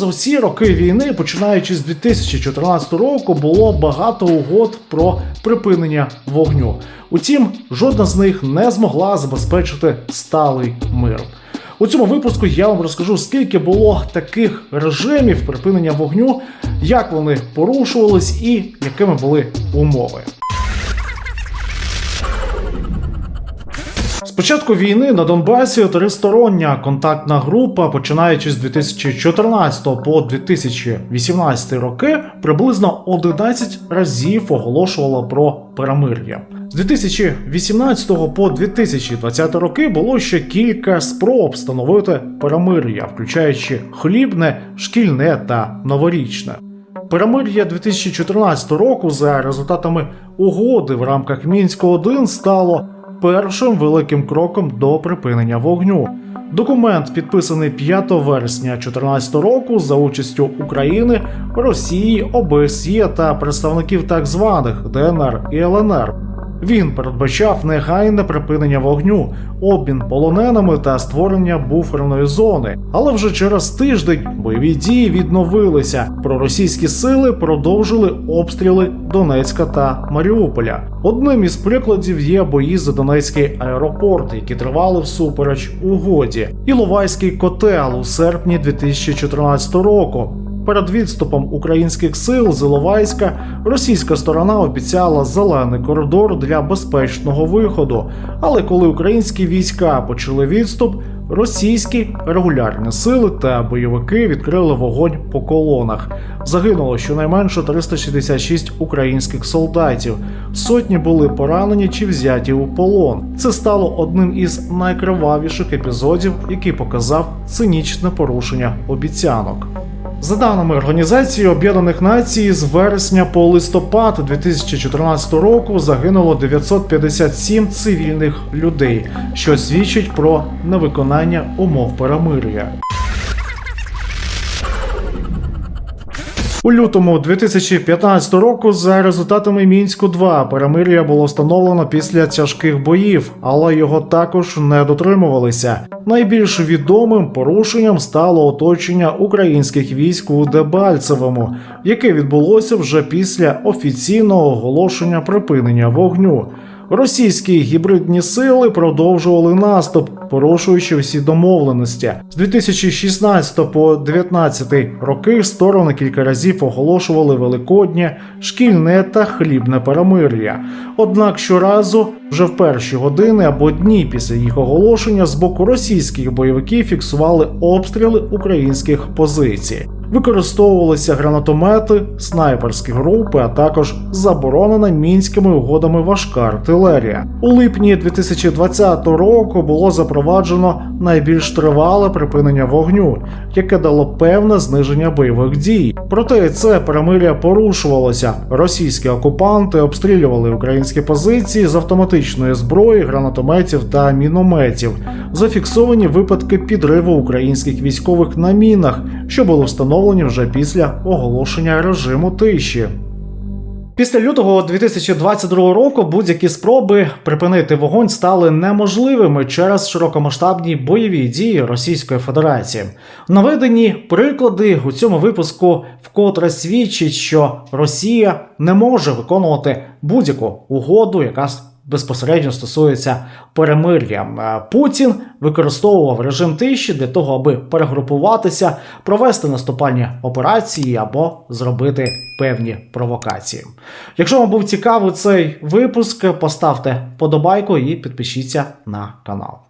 за всі роки війни, починаючи з 2014 року, було багато угод про припинення вогню. Утім, жодна з них не змогла забезпечити сталий мир. У цьому випуску я вам розкажу, скільки було таких режимів припинення вогню, як вони порушувались і якими були умови. З початку війни на Донбасі тристороння контактна група, починаючи з 2014 по 2018 роки, приблизно 11 разів оголошувала про перемир'я. З 2018 по 2020 роки було ще кілька спроб встановити перемир'я, включаючи хлібне, шкільне та новорічне. Перемир'я 2014 року за результатами угоди в рамках мінського 1 стало першим великим кроком до припинення вогню. Документ підписаний 5 вересня 2014 року за участю України, Росії, ОБСЄ та представників так званих ДНР і ЛНР. Він передбачав негайне припинення вогню, обмін полоненими та створення буферної зони. Але вже через тиждень бойові дії відновилися. Проросійські сили продовжили обстріли Донецька та Маріуполя. Одним із прикладів є бої за Донецький аеропорт, які тривали всупереч угоді, Іловайський котел у серпні 2014 року. Перед відступом українських сил з Іловайська російська сторона обіцяла зелений коридор для безпечного виходу. Але коли українські війська почали відступ, російські регулярні сили та бойовики відкрили вогонь по колонах. Загинуло щонайменше 366 українських солдатів. Сотні були поранені чи взяті у полон. Це стало одним із найкривавіших епізодів, який показав цинічне порушення обіцянок. За даними Організації Об'єднаних Націй, з вересня по листопад 2014 року загинуло 957 цивільних людей, що свідчить про невиконання умов перемир'я. У лютому 2015 року, за результатами мінську 2 перемир'я було встановлено після тяжких боїв, але його також не дотримувалися. Найбільш відомим порушенням стало оточення українських військ у Дебальцевому, яке відбулося вже після офіційного оголошення припинення вогню. Російські гібридні сили продовжували наступ, порушуючи всі домовленості. З 2016 по 2019 роки сторони кілька разів оголошували великоднє, шкільне та хлібне перемир'я. Однак щоразу, вже в перші години або дні після їх оголошення, з боку російських бойовиків фіксували обстріли українських позицій. Використовувалися гранатомети, снайперські групи, а також заборонена мінськими угодами важка артилерія. У липні 2020 року було запроваджено найбільш тривале припинення вогню, яке дало певне зниження бойових дій. Проте це перемир'я порушувалося. Російські окупанти обстрілювали українські позиції з автоматичної зброї, гранатометів та мінометів. Зафіксовані випадки підриву українських військових на мінах, що були встановлені вже після оголошення режиму тиші. Після лютого 2022 року будь-які спроби припинити вогонь стали неможливими через широкомасштабні бойові дії Російської Федерації. Наведені приклади у цьому випуску вкотре свідчать, що Росія не може виконувати будь-яку угоду, яка безпосередньо стосується перемир'я. Е, Путін використовував режим тиші для того, аби перегрупуватися, провести наступальні операції або зробити певні провокації. Якщо вам був цікавий цей випуск, поставте подобайку і підпишіться на канал.